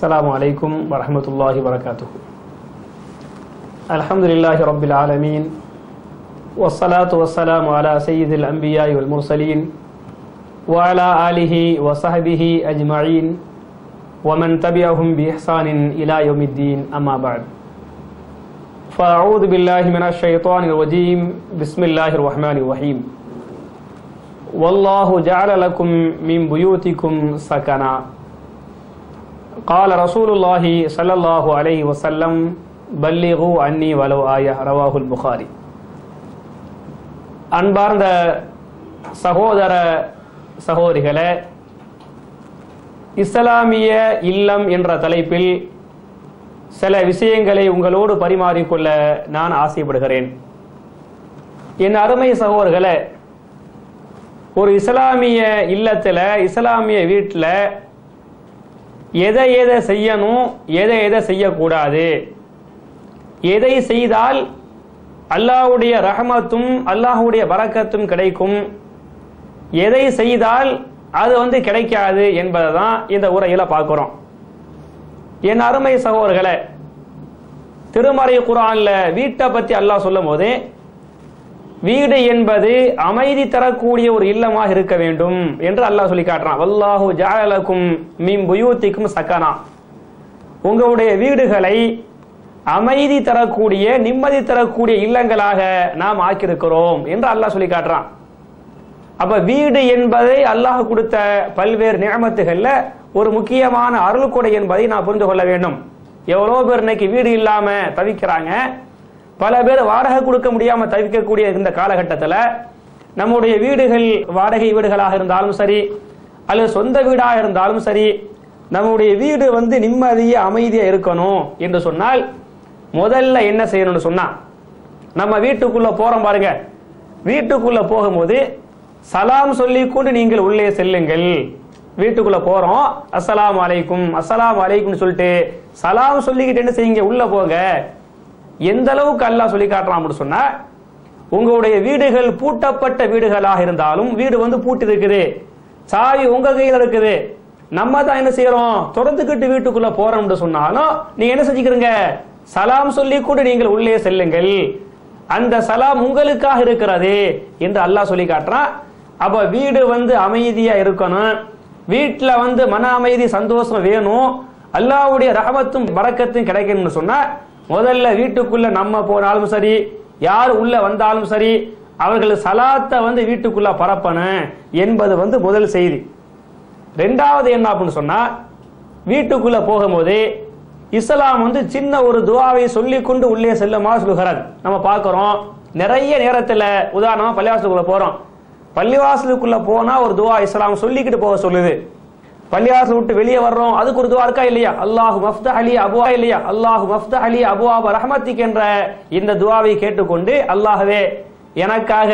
السلام عليكم ورحمة الله وبركاته. الحمد لله رب العالمين والصلاة والسلام على سيد الأنبياء والمرسلين وعلى آله وصحبه أجمعين ومن تبعهم بإحسان إلى يوم الدين أما بعد. فأعوذ بالله من الشيطان الرجيم بسم الله الرحمن الرحيم. والله جعل لكم من بيوتكم سكنا. قال رسول الله صلى الله عليه وسلم بلغوا عني ولو آية رواه البخاري அன்பார்ந்த சகோதர சகோதரிகளே இஸ்லாமிய இல்லம் என்ற தலைப்பில் சில விஷயங்களை உங்களோடு பரிமாறிக்கொள்ள நான் ஆசைப்படுகிறேன் என் அருமை சகோதரர்களே ஒரு இஸ்லாமிய இல்லத்தில் இஸ்லாமிய வீட்டில் எதை எதை செய்யணும் எதை எதை செய்யக்கூடாது? எதை செய்தால் அல்லாஹுடைய ரஹமத்தும் அல்லாஹ்வுடைய வரக்கத்தும் கிடைக்கும். எதை செய்தால் அது வந்து கிடைக்காது என்பதை தான் இந்த உரையில பார்க்கிறோம். என் அருமை சகோதரர்களை திருமறை குரான்ல வீட்டை பத்தி அல்லாஹ் சொல்லும் போது வீடு என்பது அமைதி தரக்கூடிய ஒரு இல்லமாக இருக்க வேண்டும் என்று அல்லாஹ் சொல்லி காட்டுறான். வல்லாஹு ஜாலலக்கும் மீன் புயூத்திக்கும் சக்கனா உங்களுடைய வீடுகளை அமைதி தரக்கூடிய நிம்மதி தரக்கூடிய இல்லங்களாக நாம் ஆக்கியிருக்கிறோம் என்று அல்லாஹ் சொல்லி காட்டுறான். அப்ப வீடு என்பதை அல்லாஹ் கொடுத்த பல்வேறு நியமத்துகள்ல ஒரு முக்கியமான அருள் கொடை என்பதை நான் புரிந்து கொள்ள வேண்டும். எவ்வளவு பேர் இன்னைக்கு வீடு இல்லாம தவிக்கிறாங்க? பல பேர் வாடகை கொடுக்க முடியாம தவிக்கக்கூடிய இந்த காலகட்டத்தில் நம்முடைய வீடுகள் வாடகை வீடுகளாக இருந்தாலும் சரி அல்லது சொந்த வீடாக இருந்தாலும் சரி நம்முடைய வீடு வந்து நிம்மதியா அமைதியா இருக்கணும் என்று சொன்னால் முதல்ல என்ன செய்யணும்னு சொன்னா நம்ம வீட்டுக்குள்ள போறோம் பாருங்க. வீட்டுக்குள்ள போகும்போது சலாம் சொல்லி கொண்டு நீங்கள் உள்ளே செல்லுங்கள். வீட்டுக்குள்ள போறோம் அஸ்ஸலாம் அலைக்கும் அஸ்ஸலாம் அலைக்கும் சொல்லிட்டு சலாம் சொல்லிக்கிட்டு என்ன செய்யுங்க? உள்ள போங்க. எந்த அளவுக்கு அல்லாஹ் சொல்லி காட்டுறான் அப்படின்னு சொன்னா உங்களுடைய வீடுகள் பூட்டப்பட்ட வீடுகளாக இருந்தாலும் வீடு வந்து பூட்டி இருக்குது சாவி உங்க கையில் இருக்குது. நம்ம தான் என்ன செய்யறோம்? தொடர்ந்துக்கிட்டு வீட்டுக்குள்ள போறோம்னு சொன்னாலும் நீங்க என்ன செஞ்சுக்கிறீங்க? சலாம் சொல்லி கூட நீங்கள் உள்ளே செல்லுங்கள். அந்த சலாம் உங்களுக்காக இருக்கிறது என்று அல்லாஹ் சொல்லி காட்டுறான். அப்ப வீடு வந்து அமைதியா இருக்கணும். வீட்டுல வந்து மன அமைதி சந்தோஷம் வேணும். அல்லாவுடைய ரகமத்தும் பறக்கத்தும் கிடைக்கணும்னு சொன்னா முதல்ல வீட்டுக்குள்ள நம்ம போனாலும் சரி யார் உள்ள வந்தாலும் சரி அவர்கள் சலாத்தை வந்து வீட்டுக்குள்ள பரப்பணும் என்பது வந்து முதல் செய்தி. ரெண்டாவது என்ன அப்படின்னு சொன்னா வீட்டுக்குள்ள போகும்போது இஸ்லாம் வந்து சின்ன ஒரு துவாவை சொல்லிக்கொண்டு உள்ளே செல்லுமா சொல்லுகிறார் நம்ம பார்க்கிறோம் நிறைய நேரத்துல உதாரணமா பள்ளிவாசலுக்குள்ள போறோம். பள்ளிவாசலுக்குள்ள போனா ஒரு துவா இஸ்லாம் சொல்லிக்கிட்டு போக சொல்லுது. பள்ளிவாசல் விட்டு வெளியே வர்றோம். அதுக்கு ஒரு துவா இருக்கா இல்லையா? அல்லாஹு மஃப்த அலி அபுவா இல்லையா? அல்லாஹு மஃப்த அலி அபுவா ரஹமத்திக் என்ற இந்த துவாவை கேட்டுக்கொண்டு அல்லாஹவே எனக்காக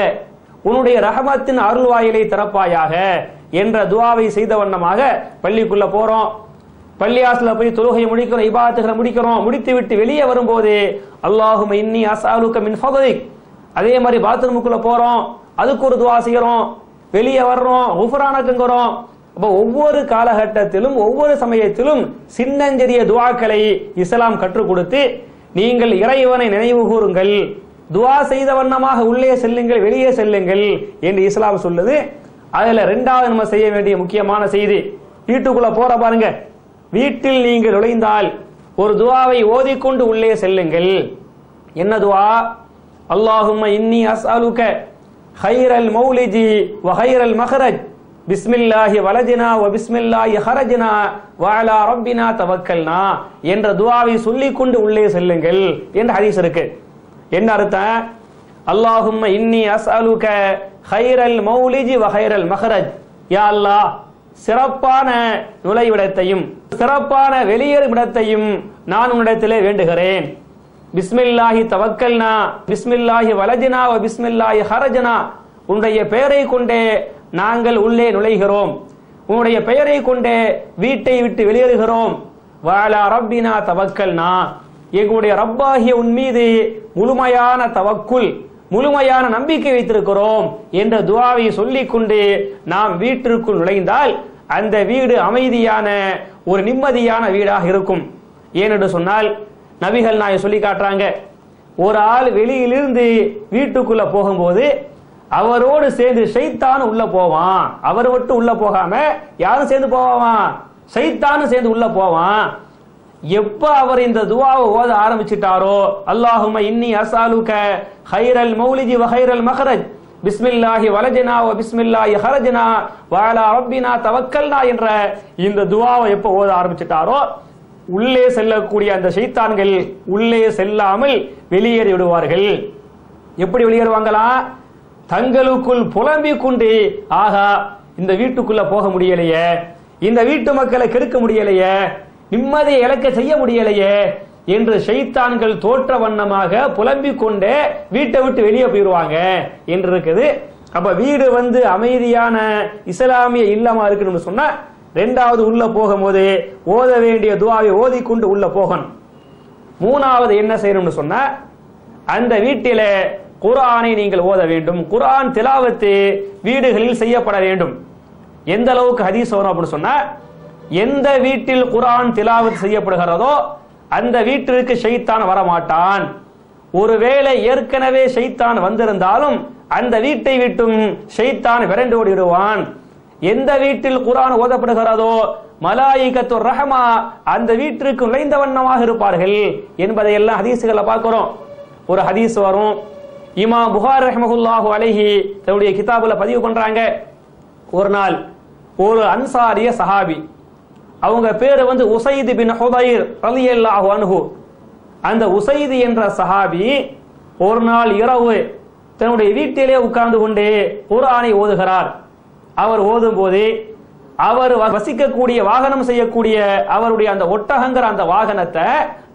உன்னுடைய ரஹமத்தின் அருள் வாயிலை திறப்பாயாக என்ற துவாவை செய்த வண்ணமாக பள்ளிக்குள்ள போறோம். பள்ளியாசில போய் தொழுகையை முடிக்கிறோம் இபாத்துகளை முடிக்கிறோம். முடித்து விட்டு வெளியே வரும்போது அல்லாஹும் இன்னி அசாலுக்க மின் அதே மாதிரி பாத்ரூமுக்குள்ள போறோம். அதுக்கு ஒரு துவா செய்யறோம். வெளியே வர்றோம். உஃபரானக்குங்கிறோம். அப்ப ஒவ்வொரு காலகட்டத்திலும் ஒவ்வொரு சமயத்திலும் சின்னஞ்சிறிய துவாக்களை இஸ்லாம் கற்றுக் கொடுத்து நீங்கள் இறைவனை நினைவு கூறுங்கள் துவா செய்த வண்ணமாக உள்ளே செல்லுங்கள் வெளியே செல்லுங்கள் என்று இஸ்லாம் சொல்லுது. அதுல ரெண்டாவது நம்ம செய்ய வேண்டிய முக்கியமான செய்தி வீட்டுக்குள்ள போற பாருங்க. வீட்டில் நீங்கள் நுழைந்தால் ஒரு துவாவை ஓதிக்கொண்டு உள்ளே செல்லுங்கள். என்ன துவா? அல்லாஹும் இன்னி அஸ்அலுக ஹைரல் மௌலிஜி வ ஹைரல் மஹரஜ். பிஸ்மில்லாஹி வலஜினா ஓ பிஸ்மில்லாஹி ஹரஜினா வாலா ரப்பினா தவக்கல்னா என்ற துவாவை சொல்லிக்கொண்டு உள்ளே செல்லுங்கள் என்ற ஹதீஸ் இருக்கு. என்ன அர்த்தம்? அல்லாஹும் இன்னி அஸ்அலுக ஹைரல் மௌலிஜி வ ஹைரல் மஹரஜ். யா அல்லாஹ் சிறப்பான நுழைவிடத்தையும் சிறப்பான வெளியேறும் இடத்தையும் நான் உன்னிடத்திலே வேண்டுகிறேன். பிஸ்மில்லாஹி தவக்கல்னா பிஸ்மில்லாஹி வலஜினா ஓ பிஸ்மில்லாஹி ஹரஜனா உன்னுடைய பெயரை கொண்டே நாங்கள் உள்ளே நுழைகிறோம். உன்னுடைய பெயரை கொண்டே வீட்டை விட்டு வெளியேறுகிறோம். வாலா ரப்பினா தவக்கல்னா. எங்களுடைய ரப்பாகிய உன் மீது முழுமையான தவக்குள் முழுமையான நம்பிக்கை வைத்திருக்கிறோம் என்ற துவாவை சொல்லிக் கொண்டு நாம் வீட்டிற்குள் நுழைந்தால் அந்த வீடு அமைதியான ஒரு நிம்மதியான வீடாக இருக்கும். ஏனென்று சொன்னால் நபிகள் நாயை சொல்லி காட்டுறாங்க. ஒரு ஆள் வெளியிலிருந்து வீட்டுக்குள்ள போகும்போது அவரோடு சேர்ந்து ஷைத்தானு உள்ள போவான். அவர் மட்டும் உள்ள போகாம யாரும் சேர்ந்து போவான் ஷைத்தானும் சேர்ந்து உள்ள போவான். எப்ப அவர் இந்த துவாவை ஓத ஆரம்பிச்சிட்டாரோ? அல்லாஹும இன்னி அசாலுக ஹைரல் மௌலிஜி வஹைரல் மஹரஜ். பிஸ்மில்லாஹி வலஜனா வ பிஸ்மில்லாஹி ஹரஜனா. வாலா ரப்பினா தவக்கல்னா என்ற இந்த துவாவை எப்ப ஓத ஆரம்பிச்சிட்டாரோ? உள்ளே செல்லக்கூடிய அந்த ஷைத்தான்கள் உள்ளே செல்லாமல் வெளியேறி விடுவார்கள். எப்படி வெளியேறுவாங்களா? தங்களுக்குள் புலம்பிக் கொண்டு ஆகா இந்த வீட்டுக்குள்ள போக முடியலையே. இந்த வீட்டு மக்களை கெடுக்க முடியலையே. நிம்மதியை இழக்க செய்ய முடியலையே. என்று ஷைத்தான்கள் தோற்ற வண்ணமாக புலம்பிக் கொண்டே வீட்டை விட்டு வெளியே போயிடுவாங்க என்று இருக்குது. அப்ப வீடு வந்து அமைதியான இஸ்லாமிய இல்லமா இருக்குன்னு சொன்னா ரெண்டாவது உள்ள போகும்போது ஓத வேண்டிய துவாவை ஓதி கொண்டு உள்ள போகணும். மூணாவது என்ன செய்யணும்னு சொன்னா அந்த வீட்டில குரானை நீங்கள் ஓத வேண்டும். குரான் திலாவத்து வீடுகளில் செய்யப்பட வேண்டும். எந்த அளவுக்கு ஹதீஸ் வரும் அப்படின்னு சொன்னா எந்த வீட்டில் குரான் திலாவத் செய்யப்படுகிறதோ அந்த வீட்டிற்கு ஷைத்தான் வரமாட்டான். ஒருவேளை ஏற்கனவே ஷைத்தான் வந்திருந்தாலும் அந்த வீட்டை விட்டும் ஷைத்தான் விரண்டு ஓடிடுவான் எந்த வீட்டில் குரான் ஓதப்படுகிறதோ மலாயிகத்து ரஹமா அந்த வீட்டிற்கு நுழைந்த வண்ணமாக இருப்பார்கள் என்பதை எல்லாம் ஹதீசுகளை பார்க்கிறோம். ஒரு ஹதீஸ் வரும் இமா புகார் ரஹமகுல்லாஹு அலைஹி தன்னுடைய கிதாபுல பதிவு பண்றாங்க. ஒரு நாள் ஒரு அன்சாரிய சஹாபி அவங்க பேரு வந்து உசைது பின் ஹுதைர் ரலியல்லாஹு அன்ஹு. அந்த உசைது என்ற சஹாபி ஒரு நாள் இரவு தன்னுடைய வீட்டிலே உட்கார்ந்து கொண்டே குரானை ஓதுகிறார். அவர் ஓதும் போது அவர் வசிக்கக்கூடிய வாகனம் செய்யக்கூடிய அவருடைய அந்த ஒட்டகங்கிற அந்த வாகனத்தை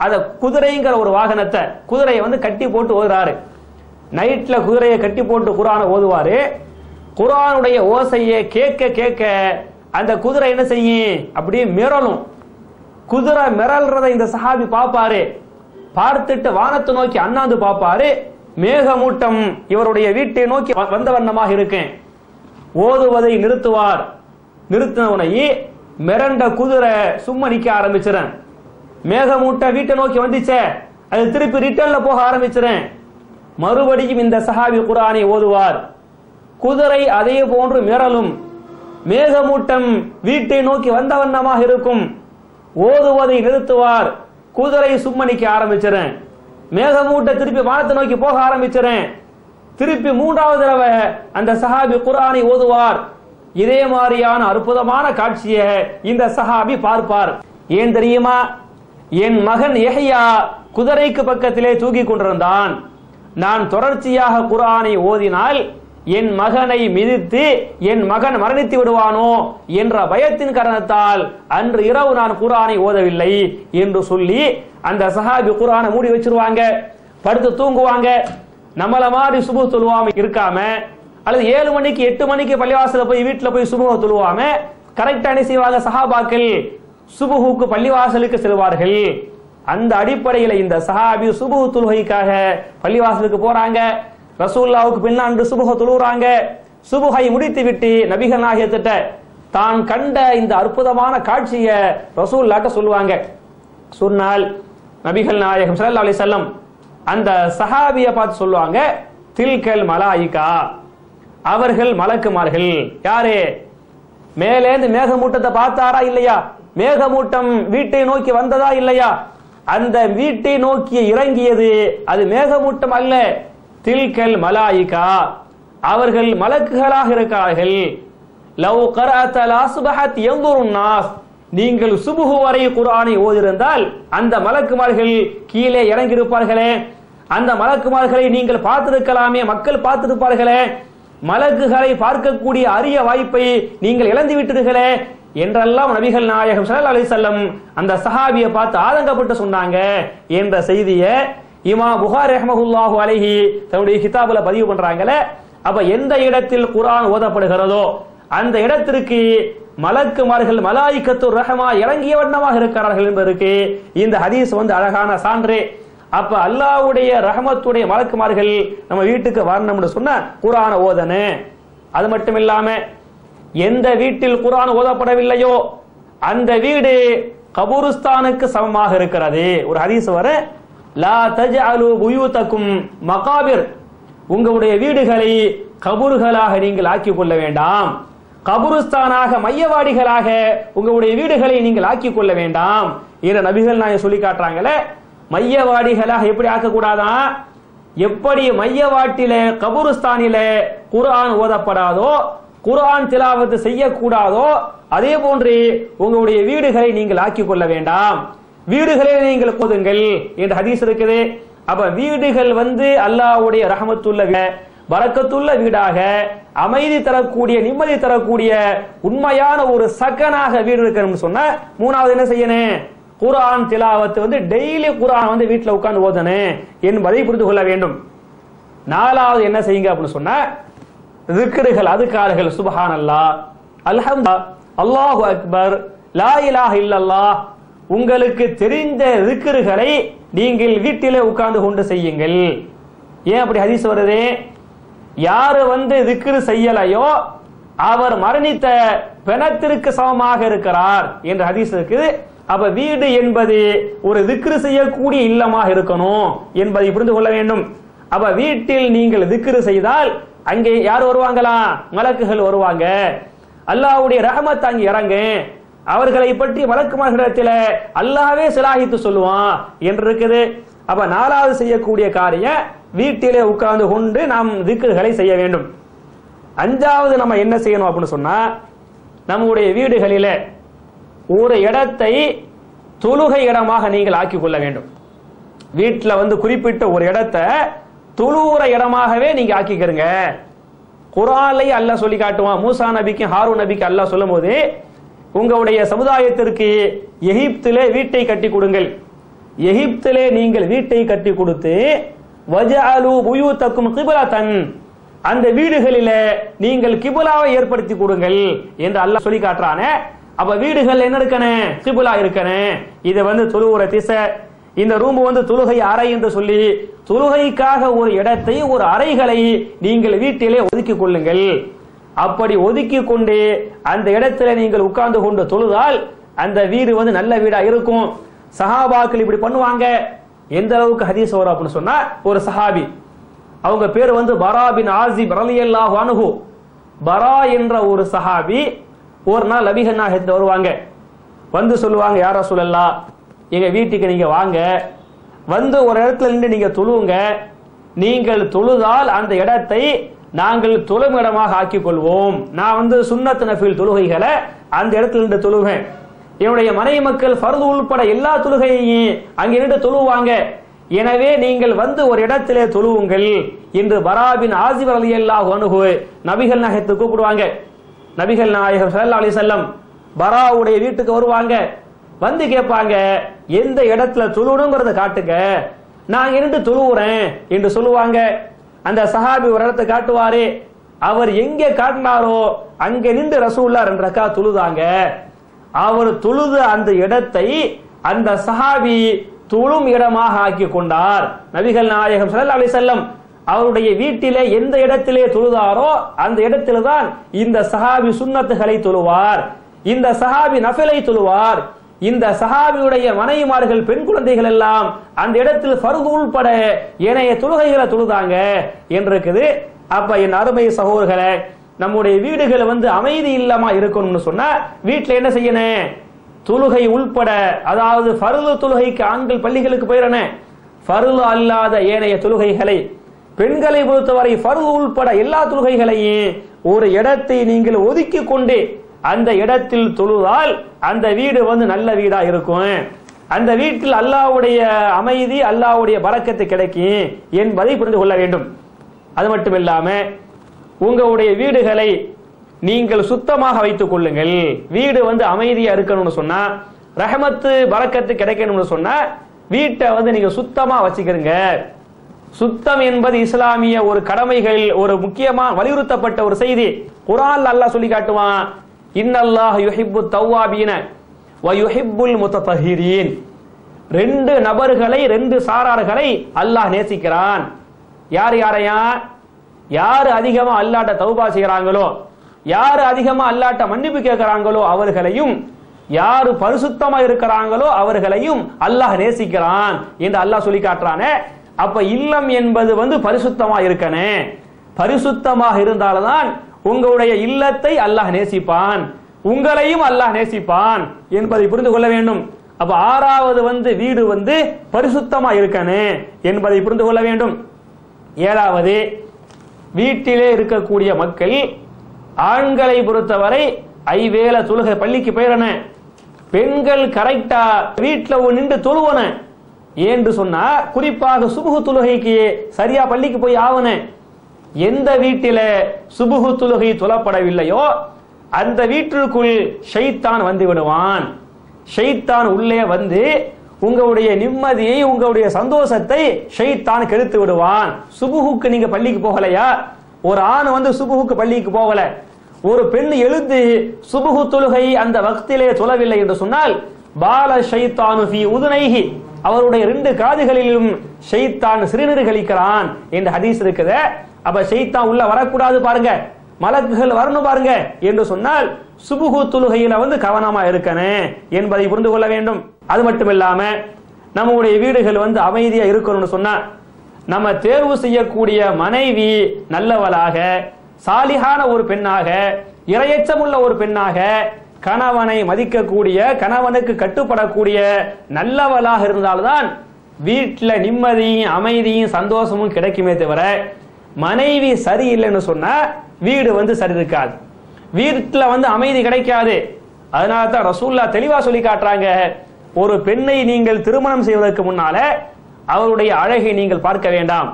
அத குதிரைங்கிற ஒரு வாகனத்தை குதிரையை வந்து கட்டி போட்டு ஓதுறாரு. நைட்ல குதிரையை கட்டி போட்டு குரானை ஓதுவாரு. குரானுடைய ஓசையை கேட்க கேட்க அந்த குதிரை என்ன செய்யும் அப்படியே மிரளும். குதிரை மிரல்றத இந்த சஹாபி பாப்பாரு பார்த்துட்டு வானத்தை நோக்கி அண்ணாந்து பாப்பாரு மேகமூட்டம் இவருடைய வீட்டை நோக்கி வ- வந்த வண்ணமாக இருக்கேன். ஓதுவதை நிறுத்துவார். நிறுத்தினவனையே மிரண்ட குதிரை சும்மா நிக்க ஆரம்பிச்சிடேன் மேகமூட்டம் வீட்டை நோக்கி வந்துச்சே. அது திருப்பி ரிட்டர்ன்ல போக ஆரம்பிச்சிடறேன் மறுபடியும் இந்த சஹாபி குரானை ஓதுவார். குதிரை அதே போன்று மிரளும். மேகமூட்டம் வீட்டை நோக்கி வந்த வண்ணமாக இருக்கும். ஓதுவதை நிறுத்துவார். குதிரை சும்மனிக்க ஆரம்பிச்சிறேன். மேகமூட்ட திருப்பி வானத்தை நோக்கி போக ஆரம்பிச்சிடறேன் திருப்பி மூன்றாவது தடவை அந்த சஹாபி குரானை ஓதுவார். இதே மாதிரியான அற்புதமான காட்சியை இந்த சஹாபி பார்ப்பார். ஏன் தெரியுமா? என் மகன் எஹையா குதிரைக்கு பக்கத்திலே தூக்கி கொண்டிருந்தான். நான் தொடர்ச்சியாக குரானை ஓதினால் என் மகனை மிதித்து என் மகன் மரணித்து விடுவானோ என்ற பயத்தின் காரணத்தால் அன்று இரவு நான் குரானை ஓதவில்லை என்று சொல்லி அந்த சஹாபி குரானை மூடி வச்சிருவாங்க படுத்து தூங்குவாங்க. நம்மள மாதிரி சுபு தொழுவாம இருக்காம அல்லது ஏழு மணிக்கு எட்டு மணிக்கு பள்ளிவாசல போய் வீட்டுல போய் சுபுக தொழுவாம கரெக்டா என்ன செய்வாங்க? சஹாபாக்கள் சுபுகுக்கு பள்ளிவாசலுக்கு செல்வார்கள். அந்த அடிப்படையில இந்த சஹாபி சுபு தொழுகைக்காக பள்ளிவாசலுக்கு போறாங்க. ரசூல்லாவுக்கு பின்னாண்டு சுபுக தொழுகிறாங்க சுபுகை முடித்து விட்டு நபிகள் நாயகத்திட்ட தான் கண்ட இந்த அற்புதமான காட்சியை ரசூல்லாட்ட சொல்லுவாங்க. சொன்னால் நபிகள் நாயகம் சல்லா அலி செல்லம் அந்த சஹாபிய பார்த்து சொல்லுவாங்க தில்கல் மலாயிகா அவர்கள் மலக்குமார்கள். யாரு? மேலேந்து மேகமூட்டத்தை பார்த்தாரா இல்லையா? மேகமூட்டம் வீட்டை நோக்கி வந்ததா இல்லையா? அந்த வீட்டை நோக்கி இறங்கியது அது மேகமூட்டம் அல்ல. தில்கல் மலாயிகா. அவர்கள் மலக்குகளாக இருக்கிறார்கள் லவ் கராத்தல் அஸ்பஹத் யன்துருன் நாஸ். நீங்கள் சுபுகு வரை குர்ஆனை ஓதிருந்தால் அந்த மலக்குமார்கள் கீழே இறங்கி இருப்பார்களே அந்த மலக்குமார்களை நீங்கள் பார்த்திருக்கலாமே மக்கள் பார்த்திருப்பார்களே. மலக்குகளை பார்க்கக்கூடிய அரிய வாய்ப்பை நீங்கள் இழந்து விட்டீர்களே என்றெல்லாம் நபிகள் நாயகம் சல்லா அலி வஸல்லம் அந்த சஹாபியை பார்த்து ஆதங்கப்பட்டு சொன்னாங்க என்ற செய்தியை இமா புகார் ரஹமகுல்லாஹு அலஹி தன்னுடைய கிதாபுல பதிவு பண்றாங்களே அப்ப எந்த இடத்தில் குரான் ஓதப்படுகிறதோ அந்த இடத்திற்கு மலக்குமார்கள் மலாய்க்கத்து ரஹமா இறங்கிய வண்ணமாக இருக்கிறார்கள் என்பதற்கு இந்த ஹதீஸ் வந்து அழகான சான்று. அப்ப அல்லாஹ்வுடைய ரஹமத்துடைய மலக்குமார்கள் நம்ம வீட்டுக்கு வரணும்னு சொன்ன குரான ஓதனு அது மட்டும் இல்லாம எந்த வீட்டில் குரான் ஓதப்படவில்லையோ அந்த வீடு கபூருஸ்தானுக்கு சமமாக இருக்கிறது. ஒரு ஹதீஸ் வர லா தஜ்அலு புயூதக்கும் மகாபிர். உங்களுடைய வீடுகளை கபூர்களாக நீங்கள் ஆக்கிக் கொள்ள வேண்டாம். கபுருஸ்தானாக மையவாடிகளாக உங்களுடைய வீடுகளை நீங்கள் ஆக்கிக் கொள்ள வேண்டாம். என்ற நபிகள் நான் சொல்லி காட்டுறாங்களே மையவாடிகளாக எப்படி ஆக்கக்கூடாதான் எப்படி மையவாட்டில கபுருஸ்தானில குரான் ஓதப்படாதோ குர்ஆன் திலாவத்து செய்யக்கூடாதோ அதே போன்று உங்களுடைய வீடுகளை நீங்கள் ஆக்கிக் கொள்ள வேண்டாம். வீடுகளை நீங்கள் போதுங்கள் என்று ஹதீஸ் இருக்குது. அப்ப வீடுகள் வந்து அல்லாஹ்வுடைய ரஹமத்துள்ள வரக்கத்துள்ள வீடாக அமைதி தரக்கூடிய நிம்மதி தரக்கூடிய உண்மையான ஒரு சக்கனாக வீடு இருக்கணும்னு சொன்னா மூணாவது என்ன செய்யணும்? குர்ஆன் திலாவத்து வந்து டெய்லி குரான் வந்து வீட்டில் உட்கார்ந்து ஓதணும் என்பதை புரிந்து கொள்ள வேண்டும். நாலாவது என்ன செய்யுங்க அப்படின்னு சொன்னா ذிக்ருகள் அதுக்கார்கள் சுபஹான் அல்லா அல்ஹம்து அல்லாஹு அக்பர் லா இலாஹ இல்லல்லாஹ். உங்களுக்கு தெரிந்த ذிக்ருகளை நீங்கள் வீட்டிலே உட்கார்ந்து கொண்டு செய்யுங்கள். ஏன் அப்படி ஹதீஸ் வருது? யாரு வந்து திக்ரு செய்யலையோ அவர் மரணித்த பிணத்திற்கு சமமாக இருக்கிறார் என்ற ஹதீஸ் இருக்குது. அப்ப வீடு என்பது ஒரு திக்ரு செய்யக்கூடிய இல்லமாக இருக்கணும் என்பதை புரிந்து கொள்ள வேண்டும். அப்ப வீட்டில் நீங்கள் திக்ரு செய்தால் அங்கே யார் வருவாங்களா? மலக்குகள் வருவாங்க. அல்லாவுடைய ரஹமத் அங்கே இறங்க அவர்களை பற்றி வழக்குமார்களிடத்தில் அல்லாவே சிலாகித்து சொல்லுவான் என்று இருக்குது. அப்ப நாலாவது செய்யக்கூடிய காரியம் வீட்டிலே உட்கார்ந்து கொண்டு நாம் திக்குகளை செய்ய வேண்டும். அஞ்சாவது நம்ம என்ன செய்யணும் அப்படின்னு சொன்னா நம்முடைய வீடுகளில ஒரு இடத்தை தொழுகை இடமாக நீங்கள் ஆக்கிக் கொள்ள வேண்டும். வீட்டில் வந்து குறிப்பிட்ட ஒரு இடத்தை துழுவுற இடமாகவே நீங்க ஆக்கிக்கிறங்க குராலை அல்லாஹ் சொல்லி காட்டுவான். மூசா நபிக்கு ஹாரூன் நபிக்கு அல்லாஹ் சொல்லும்போது உங்களுடைய சமுதாயத்திற்கு எகிப்திலே வீட்டை கட்டி கொடுங்கள். எகிப்திலே நீங்கள் வீட்டை கட்டி கொடுத்து வஜாலு புயூத்தக்கும் கிபுலா தன் அந்த வீடுகளில நீங்கள் கிபுலாவை ஏற்படுத்தி கொடுங்கள் என்று அல்லாஹ் சொல்லி காட்டுறானே. அப்ப வீடுகள் என்ன இருக்கணும்? கிபுலா இருக்கணும். இது வந்து தொழுவுற திசை இந்த ரூம் வந்து தொழுகை அறை என்று சொல்லி தொழுகைக்காக ஒரு இடத்தை ஒரு அறைகளை நீங்கள் வீட்டிலே ஒதுக்கிக் கொள்ளுங்கள். அப்படி ஒதுக்கி கொண்டு அந்த இடத்துல நீங்கள் உட்கார்ந்து கொண்டு தொழுதால் அந்த வீடு வந்து நல்ல வீடா இருக்கும். சஹாபாக்கள் இப்படி பண்ணுவாங்க. எந்த அளவுக்கு ஹதீஸ் வரும் அப்படின்னு சொன்னா ஒரு சஹாபி அவங்க பேர் வந்து பரா பின் ஆசிப் ரலியல்லாஹு அன்ஹு. பரா என்ற ஒரு சஹாபி ஒரு நாள் நபிகள் வருவாங்க. வந்து சொல்லுவாங்க யார சொல்லலாம் எங்க வீட்டுக்கு நீங்க வாங்க. வந்து ஒரு இடத்துல நின்று நீங்க தொழுவுங்க. நீங்கள் தொழுதால் அந்த இடத்தை நாங்கள் தொழும் இடமாக ஆக்கிக் கொள்வோம் நான் வந்து சுண்ணத்து நஃபில் தொழுகைகளை அந்த இடத்துல நின்று தொழுவேன். என்னுடைய மனைவி மக்கள் பருது உள்பட எல்லா தொழுகையையும் அங்கே நின்று தொழுவாங்க. எனவே நீங்கள் வந்து ஒரு இடத்திலே தொழுவுங்கள். என்று பராபின் ஆசிவர் அலி அல்லாஹ் அணுகு நபிகள் நாயகத்தை கூப்பிடுவாங்க. நபிகள் நாயகம் ஸல்லல்லாஹு செல்லம் பராவுடைய வீட்டுக்கு வருவாங்க. வந்து கேட்பாங்க எந்த இடத்துல தொழுணுங்கிறத காட்டுங்க. நான் இருந்து துழுவுறேன் என்று சொல்லுவாங்க. அந்த சஹாபி ஒரு இடத்தை காட்டுவாரு. அவர் எங்கே காட்டினாரோ அங்க நின்று ரசூல்லா ரெண்டு ரக்கா துழுதாங்க அவர் துழுது அந்த இடத்தை அந்த சஹாபி துளும் இடமாக ஆக்கி கொண்டார். நபிகள் நாயகம் சல்லா அலி செல்லம் அவருடைய வீட்டிலே எந்த இடத்திலே தொழுதாரோ அந்த இடத்தில்தான் தான் இந்த சஹாபி சுண்ணத்துகளை தொழுவார் இந்த சஹாபி நஃபிலை தொழுவார் இந்த சஹாபியுடைய மனைவிமார்கள் பெண் குழந்தைகள் எல்லாம் அந்த இடத்தில் பருது உள்பட ஏனைய தொழுகைகளை தொழுதாங்க என்று இருக்குது அப்ப என் அருமை சகோதரர்களை நம்முடைய வீடுகள் வந்து அமைதி இல்லாம இருக்கணும்னு சொன்னா வீட்டுல என்ன செய்யணும் தொழுகை உள்பட அதாவது பருது தொழுகைக்கு ஆண்கள் பள்ளிகளுக்கு போயிடணும் பருது அல்லாத ஏனைய தொழுகைகளை. பெண்களை பொறுத்தவரை பருது உள்பட எல்லா தொழுகைகளையும் ஒரு இடத்தை நீங்கள் ஒதுக்கி கொண்டு அந்த இடத்தில் தொழுதால் அந்த வீடு வந்து நல்ல வீடா இருக்கும். அந்த வீட்டில் அல்லாவுடைய அமைதி அல்லாவுடைய பரக்கத்து கிடைக்கும் என்பதை புரிந்து கொள்ள வேண்டும். அது மட்டும் இல்லாம உங்களுடைய வீடுகளை நீங்கள் சுத்தமாக வைத்துக் கொள்ளுங்கள். வீடு வந்து அமைதியா இருக்கணும்னு சொன்னா ரஹமத்து பறக்கத்து கிடைக்கணும்னு சொன்னா வீட்டை வந்து நீங்க சுத்தமா வச்சுக்கிறீங்க சுத்தம் என்பது இஸ்லாமிய ஒரு கடமைகள் ஒரு முக்கியமா வலியுறுத்தப்பட்ட ஒரு செய்தி. குரான் அல்லாஹ் சொல்லி காட்டுவான் இன்னல்லாஹ் யுஹிப்பு தவ்வாபீன வ யுஹிப்புல் முத்தஹிரீன் ரெண்டு நபர்களை ரெண்டு சாரார்களை அல்லாஹ் நேசிக்கிறான். யார் யாரையா? யார் அதிகமா அல்லாட்ட தௌபா செய்கிறாங்களோ யார் அதிகமா அல்லாட்ட மன்னிப்பு கேட்கிறாங்களோ அவர்களையும் யார் பரிசுத்தமா இருக்கிறாங்களோ அவர்களையும் அல்லாஹ் நேசிக்கிறான் என்று அல்லாஹ் சொல்லி காட்டுறானே. அப்ப இல்லம் என்பது வந்து பரிசுத்தமா இருக்கனே. பரிசுத்தமாக இருந்தால்தான் உங்களுடைய இல்லத்தை அல்லாஹ் நேசிப்பான். உங்களையும் அல்லாஹ் நேசிப்பான் என்பதை புரிந்து கொள்ள வேண்டும். அப்ப ஆறாவது வந்து வீடு வந்து பரிசுத்தமா இருக்கனே என்பதை புரிந்து கொள்ள வேண்டும். ஏழாவது வீட்டிலே இருக்கக்கூடிய மக்கள் ஆண்களை பொறுத்தவரை ஐவேளை தொழுகை பள்ளிக்கு போயிடன பெண்கள் கரெக்டா வீட்டில் நின்று தொழுவன. ஏன்று சொன்னா குறிப்பாக சுமூக தொழுகைக்கு சரியா பள்ளிக்கு போய் ஆவன. எந்த வீட்டில சுபுகு தொழுகை தொழப்படவில்லையோ அந்த வீட்டிற்குள் ஷைத்தான் வந்து விடுவான். ஷைத்தான் உள்ளே வந்து உங்களுடைய நிம்மதியை உங்களுடைய சந்தோஷத்தை ஷைத்தான் கெடுத்து விடுவான். சுபுகுக்கு நீங்க பள்ளிக்கு போகலையா? ஒரு ஆண் வந்து சுபுகுக்கு பள்ளிக்கு போகல. ஒரு பெண் எழுந்து சுபுகு தொழுகை அந்த வக்திலே தொழவில்லை என்று சொன்னால் பால ஷைத்தானு ஃபி உதுனைஹி. அவருடைய ரெண்டு காதுகளிலும் ஷைத்தான் சிறுநீர் கழிக்கிறான் என்று ஹதீஸ் இருக்குது. அப்ப செய்தான் உள்ள வரக்கூடாது பாருங்க. மலக்குகள் வரணும் பாருங்க. என்று சொன்னால் சுபுகு தொழுகையில வந்து கவனமா இருக்கணும் என்பதை புரிந்து கொள்ள வேண்டும். அது மட்டும் இல்லாம நம்முடைய வீடுகள் வந்து அமைதியா இருக்கணும்னு சொன்னா நம்ம தேர்வு செய்யக்கூடிய மனைவி நல்லவளாக சாலிகான ஒரு பெண்ணாக இரையச்சமுள்ள ஒரு பெண்ணாக கணவனை மதிக்கக்கூடிய கணவனுக்கு கட்டுப்படக்கூடிய நல்லவளாக இருந்தால்தான் வீட்டில் நிம்மதியும் அமைதியும் சந்தோஷமும் கிடைக்குமே தவிர மனைவி சரியில்லைன்னு சொன்னா வீடு வந்து சரி இருக்காது வீட்டுல வந்து அமைதி கிடைக்காது. அதனால தான் ரசூல்லா தெளிவா சொல்லி காட்டுறாங்க. ஒரு பெண்ணை நீங்கள் திருமணம் செய்வதற்கு முன்னால அவருடைய அழகை நீங்கள் பார்க்க வேண்டாம்.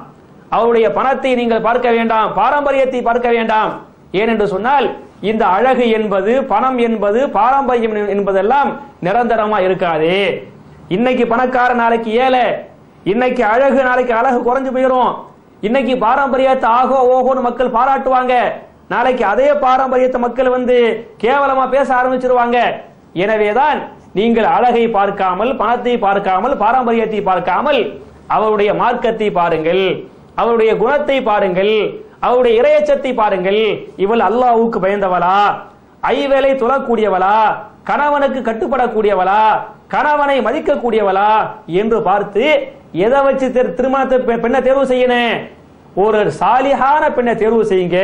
அவருடைய பணத்தை நீங்கள் பார்க்க வேண்டாம். பாரம்பரியத்தை பார்க்க வேண்டாம். ஏனென்று சொன்னால் இந்த அழகு என்பது பணம் என்பது பாரம்பரியம் என்பதெல்லாம் நிரந்தரமா இருக்காது. இன்னைக்கு பணக்கார நாளைக்கு ஏழை இன்னைக்கு அழகு நாளைக்கு அழகு குறைஞ்சு போயிடும் இன்னைக்கு பாரம்பரியத்தை ஆகோ ஓஹோன்னு மக்கள் பாராட்டுவாங்க. நாளைக்கு அதே பாரம்பரியத்தை மக்கள் வந்து கேவலமா பேச ஆரம்பிச்சிருவாங்க. எனவேதான் நீங்கள் அழகை பார்க்காமல் பணத்தை பார்க்காமல் பாரம்பரியத்தை பார்க்காமல் அவருடைய மார்க்கத்தை பாருங்கள். அவருடைய குணத்தை பாருங்கள். அவருடைய இரையச்சத்தை பாருங்கள். இவள் அல்லாஹ்வுக்கு பயந்தவளா? ஐவேளை தொழக்கூடியவளா? கணவனுக்கு கட்டுப்படக்கூடியவளா? கணவனை மதிக்கக்கூடியவளா? என்று பார்த்து எதை வச்சு திருமணத்தை பெண்ணை தேர்வு செய்யணும் ஒரு சாலிகான பெண்ணை தேர்வு செய்யுங்க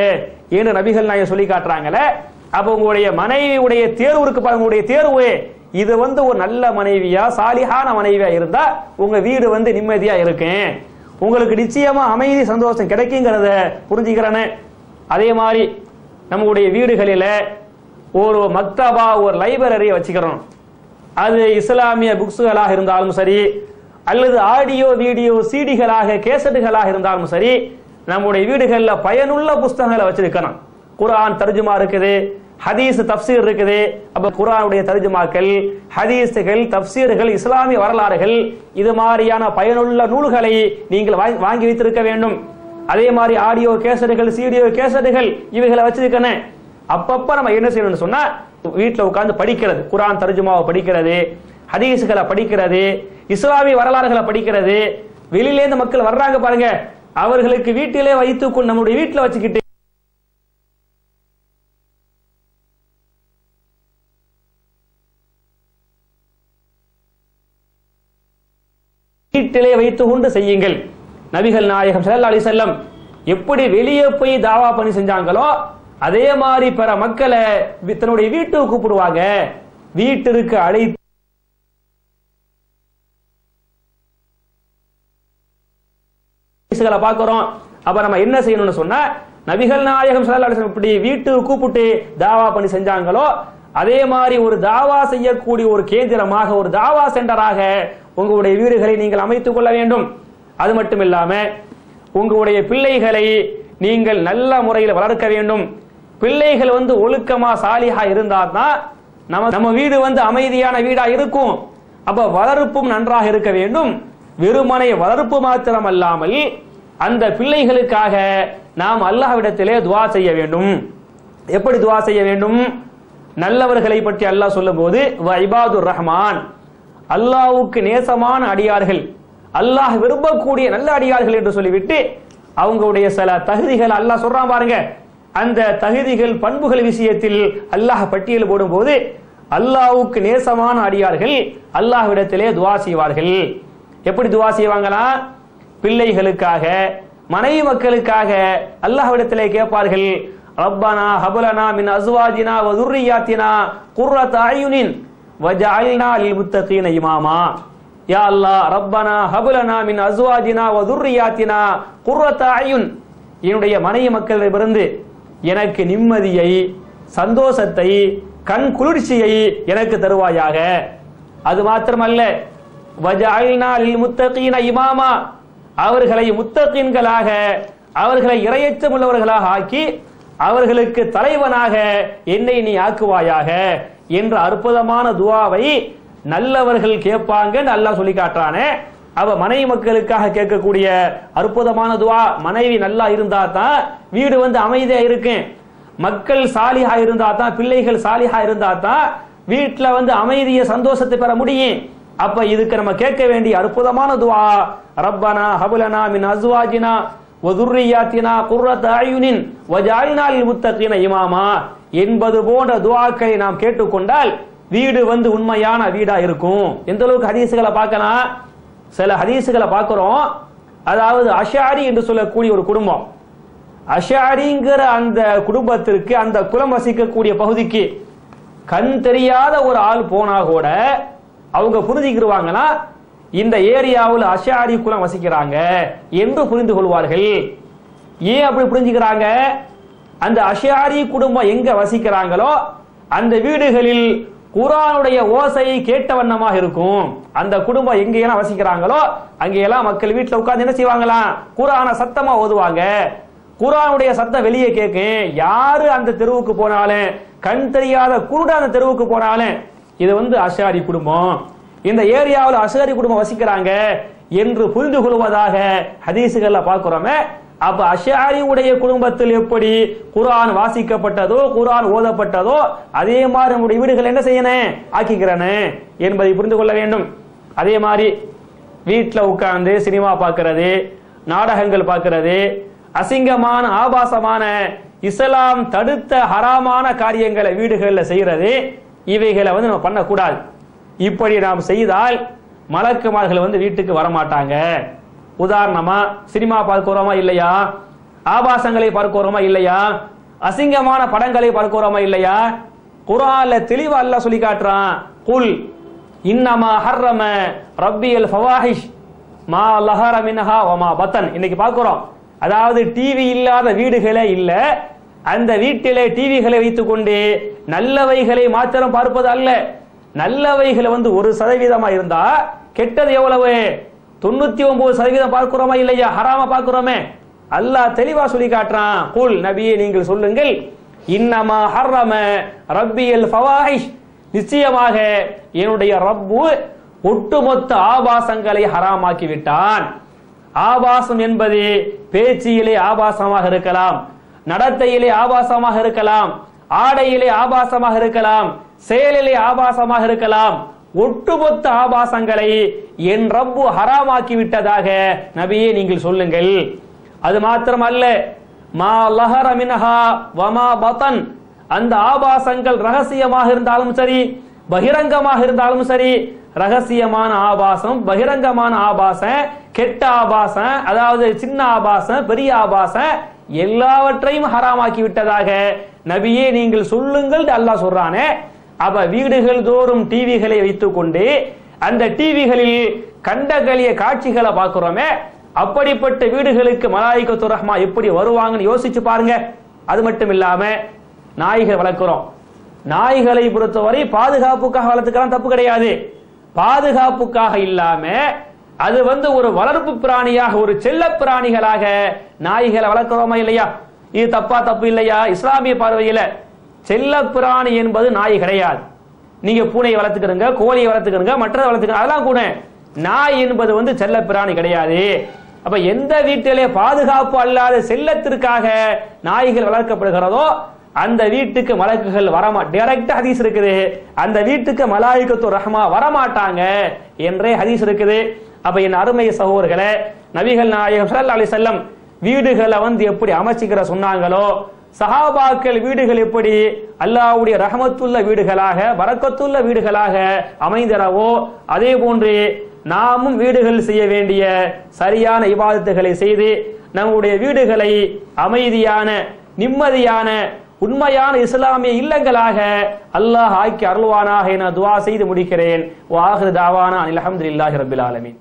என்று நபிகள் நாயகம் சொல்லி காட்டுறாங்கல்ல அப்ப உங்களுடைய மனைவியுடைய தேர்வு இருக்கு பாருங்க உங்களுடைய தேர்வு. இது வந்து ஒரு நல்ல மனைவியா சாலிகான மனைவியா இருந்தா உங்க வீடு வந்து நிம்மதியா இருக்கும் உங்களுக்கு நிச்சயமா அமைதி சந்தோஷம் கிடைக்குங்கிறத புரிஞ்சுக்கிறேன்னு அதே மாதிரி நம்முடைய வீடுகளில ஒரு மக்தபா ஒரு லைப்ரரியை வச்சுக்கிறோம். அது இஸ்லாமிய புக்ஸுகளாக இருந்தாலும் சரி அல்லது ஆடியோ வீடியோ சீடிகளாக கேசட்டுகளாக இருந்தாலும் சரி நம்முடைய வீடுகளில் பயனுள்ள புஸ்தகங்களை வச்சிருக்கணும். குரான் தர்ஜுமா இருக்குது ஹதீஸ் தப்சீர் இருக்குது. அப்ப குரானுடைய தர்ஜுமாக்கள் ஹதீஸுகள் தப்சீர்கள் இஸ்லாமிய வரலாறுகள் இது மாதிரியான பயனுள்ள நூல்களை நீங்கள் வாங்கி- வாங்கி வைத்திருக்க வேண்டும். அதே மாதிரி ஆடியோ கேசட்டுகள் சீடியோ கேசட்டுகள் இவைகளை வச்சிருக்கணும் அப்பப்ப நம்ம என்ன செய்யணும்னு சொன்னா வீட்டுல உட்கார்ந்து படிக்கிறது. குரான் தர்ஜுமாவை படிக்கிறது. ஹதீஸ்களை படிக்கிறது இஸ்லாமிய வரலாறுகளை படிக்கிறது. வெளியில இருந்து மக்கள் வர்றாங்க பாருங்க. அவர்களுக்கு வீட்டிலே வைத்து நம்முடைய வீட்டுல வச்சுக்கிட்டு வீட்டிலே வைத்து கொண்டு செய்யுங்கள். நபிகள் நாயகம் ஸல்லல்லாஹு அலி செல்லம் எப்படி வெளியே போய் தாவா பண்ணி செஞ்சாங்களோ அதே மாதிரி பிற மக்களை தன்னுடைய வீட்டுக்கு கூப்பிடுவாங்க. வீட்டிற்கு அழைத்து ஹதீஸ்களை பார்க்கிறோம். அப்ப நம்ம என்ன செய்யணும்னு சொன்னா நபிகள் நாயகம் ஸல்லல்லாஹு இப்படி வீட்டு கூப்பிட்டு தாவா பண்ணி செஞ்சாங்களோ அதே மாதிரி ஒரு தாவா செய்யக்கூடிய ஒரு கேந்திரமாக ஒரு தாவா சென்டராக உங்களுடைய வீடுகளை நீங்கள் அமைத்துக் கொள்ள வேண்டும். அது மட்டும் இல்லாம உங்களுடைய பிள்ளைகளை நீங்கள் நல்ல முறையில் வளர்க்க வேண்டும். பிள்ளைகள் வந்து ஒழுக்கமா சாலிஹா இருந்தாதான் நம்ம நம்ம வீடு வந்து அமைதியான வீடா இருக்கும். அப்ப வளர்ப்பும் நன்றாக இருக்க வேண்டும். வெறுமனை வளர்ப்பு மாத்திரம் அல்லாமல் அந்த பிள்ளைகளுக்காக நாம் அல்லாஹ்விடத்திலே துவா செய்ய வேண்டும். எப்படி துவா செய்ய வேண்டும்? நல்லவர்களை பற்றி அல்லாஹ் சொல்லும்போது போது இபாதுர் ரஹ்மான். அல்லாஹ்வுக்கு நேசமான அடியார்கள் அல்லாஹ் விரும்பக்கூடிய நல்ல அடியார்கள் என்று சொல்லிவிட்டு அவங்களுடைய சில தகுதிகள் அல்லாஹ் சொல்றான் பாருங்க. அந்த தகுதிகள் பண்புகள் விஷயத்தில் அல்லாஹ் பட்டியல் போடும்போது அல்லாஹ்வுக்கு நேசமான அடியார்கள் அல்லாஹ்விடத்திலே துவா செய்வார்கள். எப்படி துவா செய்வாங்களா பிள்ளைகளுக்காக மனைவி மக்களுக்காக அல்லாஹ்விடத்திலே கேட்பார்கள் ரப்பனா ஹபலனா மின் அஸ்வாஜினா வதுர்ரியாத்தினா குர்ரத் அயுனின் வஜஅல்னா லில் முத்தகீன இமாமா. யா அல்லாஹ் ரப்பனா ஹபலனா மின் அசுவாஜினா வதுர்ரியாத்தினா குர்ரத் அயுன். என்னுடைய மனைவி மக்களிடமிருந்து எனக்கு நிம்மதியை சந்தோஷத்தை கண் குளிர்ச்சியை எனக்கு தருவாயாக. அது மாத்திரமல்ல வஜஅல்னா லில் முத்தகீன இமாமா. அவர்களை முத்தகீன்களாக அவர்களை இரையச்சம் உள்ளவர்களாக ஆக்கி அவர்களுக்கு தலைவனாக என்னை நீ ஆக்குவாயாக என்ற அற்புதமான துவாவை நல்லவர்கள் கேட்பாங்க நல்லா சொல்லி காட்டுறானே. அவ மனைவி மக்களுக்காக கேட்கக்கூடிய அற்புதமான துவா மனைவி நல்லா இருந்தா தான் வீடு வந்து அமைதியா இருக்கும் மக்கள் சாலிஹா இருந்தா தான் பிள்ளைகள் சாலிஹா இருந்தா தான் வீட்டுல வந்து அமைதியை சந்தோஷத்தை பெற முடியும். அப்ப இதுக்கு நம்ம கேட்க வேண்டிய அற்புதமான துவா ரப்பனா ஹபுலனா மின் அஸ்வாஜினா வதுர்ரியாத்தினா குர்ரத் அயுனின் வஜாலினா லில் முத்தகீன இமாமா என்பது போன்ற துவாக்களை நாம் கேட்டுக்கொண்டால் வீடு வந்து உண்மையான வீடா இருக்கும். எந்த அளவுக்கு ஹதீசுகளை பார்க்கலாம் சில ஹதீசுகளை பார்க்கிறோம். அதாவது அஷாரி என்று சொல்லக்கூடிய ஒரு குடும்பம். அஷாரிங்கிற அந்த குடும்பத்திற்கு அந்த குலம் வசிக்கக்கூடிய பகுதிக்கு கண் தெரியாத ஒரு ஆள் போனா கூட அவங்க புரிஞ்சுக்கிடுவாங்கன்னா இந்த ஏரியாவில் அஷாரி குலம் வசிக்கிறாங்க என்று புரிந்து கொள்வார்கள். ஏன் அப்படி புரிஞ்சுக்கிறாங்க? அந்த அஷாரி குடும்பம் எங்க வசிக்கிறாங்களோ அந்த வீடுகளில் குரானுடைய ஓசையை கேட்ட வண்ணமாக இருக்கும். அந்த குடும்பம் எங்கெல்லாம் வசிக்கிறாங்களோ அங்கெல்லாம் மக்கள் வீட்டில் உட்கார்ந்து என்ன செய்வாங்களாம் குரான சத்தமா ஓதுவாங்க. குரானுடைய சத்தம் வெளியே கேட்கும். யாரு அந்த தெருவுக்கு போனாலும் கண் தெரியாத குருட அந்த தெருவுக்கு போனாலும் இது வந்து அஷாரி குடும்பம். இந்த ஏரியாவில் அஷாரி குடும்பம் வசிக்கிறாங்க என்று புரிந்து கொள்வதாக ஹதீசுகள்ல பார்க்கிறோமே. அப்ப அஷாரி உடைய குடும்பத்தில் எப்படி குரான் வாசிக்கப்பட்டதோ குரான் ஓதப்பட்டதோ அதே மாதிரி நம்முடைய வீடுகள் என்ன செய்யணும் ஆக்கிக்கிறன என்பதை புரிந்து கொள்ள வேண்டும். அதே மாதிரி வீட்டில் உட்கார்ந்து சினிமா பார்க்கிறது நாடகங்கள் பார்க்கிறது அசிங்கமான ஆபாசமான இஸ்லாம் தடுத்த ஹராமான காரியங்களை வீடுகளில் செய்யறது இவைகளை வந்து நம்ம பண்ணக்கூடாது. இப்படி நாம் செய்தால் மலக்குமார்கள் வந்து வீட்டுக்கு வரமாட்டாங்க. உதாரணமா சினிமா பார்க்கிறோமா இல்லையா? ஆபாசங்களை பார்க்கிறோமா இல்லையா? அசிங்கமான படங்களை பார்க்கிறோமா இல்லையா? குரான்ல தெளிவா அல்ல சொல்லி காட்டுறான். குல் இன்னமா ஹர்ரம ரப்பியல் ஃபவாஹிஷ் மா லஹர மின்ஹா வமா பத்தன். இன்னைக்கு பார்க்கிறோம். அதாவது டிவி இல்லாத வீடுகளே இல்ல. அந்த வீட்டிலே டிவிகளை வைத்துக்கொண்டு நல்லவைகளை மாத்திரம் பார்ப்பது அல்ல. நல்லவைகளை வந்து ஒரு சதவீதமா இருந்தா கெட்டது எவ்வளவு? தொண்ணூத்தி ஒன்பது சதவீதம் பார்க்கிறோமா இல்லையா? ஹராம பார்க்கிறோமே. அல்லாஹ் தெளிவா சொல்லி காட்டுறான். குல் நபியே நீங்கள் சொல்லுங்கள். இன்னமா ஹர்ரம ரப்பியல் ஃபவாஹிஷ். நிச்சயமாக என்னுடைய ரப்பு ஒட்டுமொத்த ஆபாசங்களை ஹராமாக்கி விட்டான் ஆபாசம் என்பது பேச்சியிலே ஆபாசமாக இருக்கலாம் நடத்தையிலே ஆபாசமாக இருக்கலாம் ஆடையிலே ஆபாசமாக இருக்கலாம் செயலிலே ஆபாசமாக இருக்கலாம். ஒட்டுமொத்த ஆபாசங்களை என் ரப்பு ஹராமாக்கி விட்டதாக நபியே நீங்கள் சொல்லுங்கள். அது மாத்திரமல்ல. மா லஹர மினஹா வமா பதன். அந்த ஆபாசங்கள் ரகசியமாக இருந்தாலும் சரி பகிரங்கமாக இருந்தாலும் சரி ரகசியமான ஆபாசம் பகிரங்கமான ஆபாசம் கெட்ட ஆபாசம் அதாவது சின்ன ஆபாசம் பெரிய ஆபாசம் எல்லாவற்றையும் ஹராமாக்கி விட்டதாக நபியே நீங்கள் சொல்லுங்கள். அல்லாஹ் சொல்றானே. அப்ப வீடுகள் தோறும் டிவிகளை வைத்துக்கொண்டு அந்த டிவிகளில் கண்டகளிய காட்சிகளை பார்க்கிறோமே அப்படிப்பட்ட வீடுகளுக்கு மலாய்க்கத்து ரஹ்மா எப்படி வருவாங்கன்னு யோசிச்சு பாருங்க. அது மட்டும் இல்லாம நாய்கள் வளர்க்கிறோம். நாய்களை பொறுத்தவரை பாதுகாப்புக்காக வளர்த்துக்கலாம் தப்பு கிடையாது. பாதுகாப்புக்காக இல்லாம அது வந்து ஒரு வளர்ப்பு பிராணியாக ஒரு செல்ல பிராணிகளாக நாய்களை வளர்க்கிறோமா இல்லையா? இது தப்பா தப்பு இல்லையா? இஸ்லாமிய பார்வையில செல்ல பிராணி என்பது நாய் கிடையாது. நீங்க பூனையை வளர்த்துக்கிறங்க கோழியை வளர்த்துக்கிறங்க மற்றதை வளர்த்துக்கிறங்க அதெல்லாம் கூட. நாய் என்பது வந்து செல்ல பிராணி கிடையாது. அப்ப எந்த வீட்டிலே பாதுகாப்பு அல்லாத செல்லத்திற்காக நாய்கள் வளர்க்கப்படுகிறதோ அந்த வீட்டுக்கு மலக்குகள் வரமா டைரக்டா ஹதீஸ் இருக்குது. அந்த வீட்டுக்கு மலாய்க்கத்து ரஹ்மா வரமாட்டாங்க என்றே ஹதீஸ் இருக்குது. அப்ப என் அருமை சகோதரர்களை நபிகள் நாயகம் ஸல்லல்லாஹு செல்லம் வீடுகளை வந்து எப்படி அமைச்சிக்கிற சொன்னாங்களோ சஹாபாக்கள் வீடுகள் எப்படி? அல்லாஹ்வுடைய ரஹமத்துள்ள வீடுகளாக வரக்கத்துள்ள வீடுகளாக அமைந்தனவோ அதே போன்று நாமும் வீடுகள் செய்ய வேண்டிய சரியான இவாதத்துகளை செய்து நம்முடைய வீடுகளை அமைதியான நிம்மதியான உண்மையான இஸ்லாமிய இல்லங்களாக அல்லாஹ் ஆக்கி அருள்வானாக என துவா செய்து முடிக்கிறேன். வாஹிரு தாவானா அல்ஹம்துலில்லாஹி ரபில் ஆலமின்.